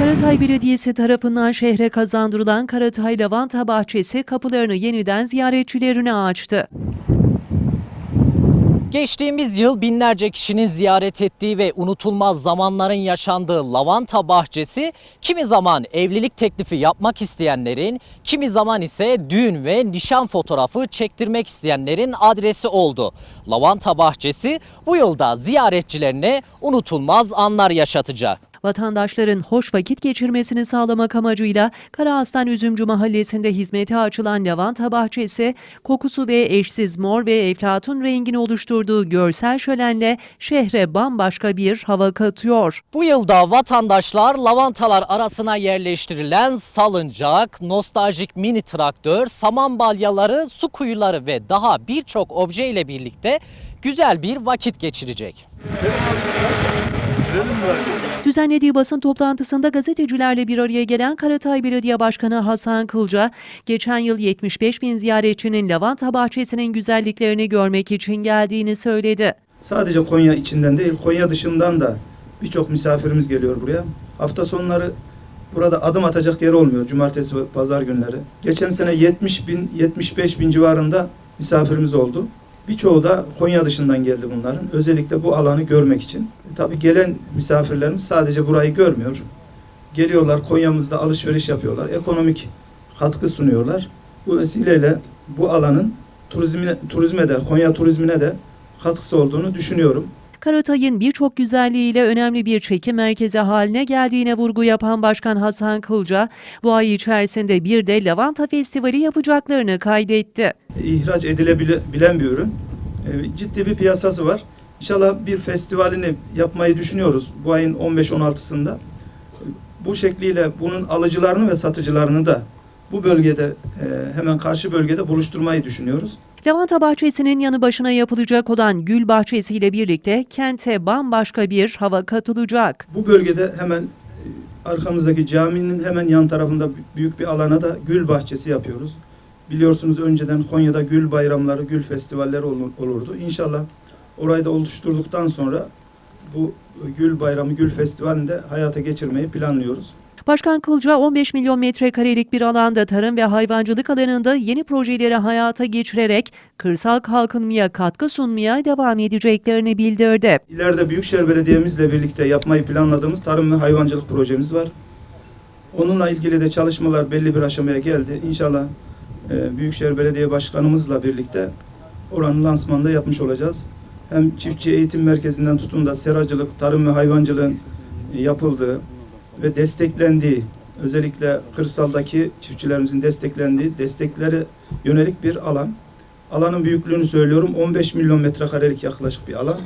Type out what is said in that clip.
Karatay Belediyesi tarafından şehre kazandırılan Karatay Lavanta Bahçesi kapılarını yeniden ziyaretçilerine açtı. Geçtiğimiz yıl binlerce kişinin ziyaret ettiği ve unutulmaz zamanların yaşandığı lavanta bahçesi kimi zaman evlilik teklifi yapmak isteyenlerin, kimi zaman ise düğün ve nişan fotoğrafı çektirmek isteyenlerin adresi oldu. Lavanta bahçesi bu yılda ziyaretçilerine unutulmaz anlar yaşatacak. Vatandaşların hoş vakit geçirmesini sağlamak amacıyla Karaaslan Üzümcü Mahallesi'nde hizmete açılan lavanta bahçesi, kokusu ve eşsiz mor ve eflatun rengini oluşturduğu görsel şölenle şehre bambaşka bir hava katıyor. Bu yılda vatandaşlar lavantalar arasına yerleştirilen salıncak, nostaljik mini traktör, saman balyaları, su kuyuları ve daha birçok obje ile birlikte güzel bir vakit geçirecek. Düzenlediği basın toplantısında gazetecilerle bir araya gelen Karatay Belediye Başkanı Hasan Kılca, geçen yıl 75 bin ziyaretçinin lavanta bahçesinin güzelliklerini görmek için geldiğini söyledi. Sadece Konya içinden değil, Konya dışından da birçok misafirimiz geliyor buraya. Hafta sonları burada adım atacak yer olmuyor. Cumartesi ve pazar günleri. Geçen sene 70 bin, 75 bin civarında misafirimiz oldu. Birçoğu da Konya dışından geldi bunların. Özellikle bu alanı görmek için. E, tabii gelen misafirlerimiz sadece burayı görmüyor. Geliyorlar Konya'mızda alışveriş yapıyorlar. Ekonomik katkı sunuyorlar. Bu vesileyle bu alanın turizmine, turizme de, Konya turizmine de katkısı olduğunu düşünüyorum. Karatay'ın birçok güzelliğiyle önemli bir çekim merkezi haline geldiğine vurgu yapan Başkan Hasan Kılca, bu ay içerisinde bir de Lavanta Festivali yapacaklarını kaydetti. İhraç edilebilen bir ürün. E, Ciddi bir piyasası var. İnşallah bir festivalini yapmayı düşünüyoruz bu ayın 15-16'sında. Bu şekliyle bunun alıcılarını ve satıcılarını da bu bölgede e, hemen karşı bölgede buluşturmayı düşünüyoruz. Lavanta bahçesinin yanı başına yapılacak olan gül bahçesiyle birlikte kente bambaşka bir hava katılacak. Bu bölgede hemen e, arkamızdaki caminin hemen yan tarafında büyük bir alana da gül bahçesi yapıyoruz. Biliyorsunuz önceden Konya'da gül bayramları, gül festivalleri olur- olurdu. İnşallah orayı da oluşturduktan sonra bu gül bayramı, gül festivalini de hayata geçirmeyi planlıyoruz. Başkan Kılca 15 milyon metrekarelik bir alanda tarım ve hayvancılık alanında yeni projeleri hayata geçirerek kırsal kalkınmaya katkı sunmaya devam edeceklerini bildirdi. İleride Büyükşehir Belediye'mizle birlikte yapmayı planladığımız tarım ve hayvancılık projemiz var. Onunla ilgili de çalışmalar belli bir aşamaya geldi. İnşallah e, Büyükşehir Belediye Başkanımızla birlikte oranın lansmanını da yapmış olacağız. Hem çiftçi eğitim merkezinden tutun da seracılık, tarım ve hayvancılığın yapıldığı ve desteklendiği, özellikle kırsaldaki çiftçilerimizin desteklendiği, destekleri yönelik bir alan. Alanın büyüklüğünü söylüyorum. 15 milyon metrekarelik yaklaşık bir alan.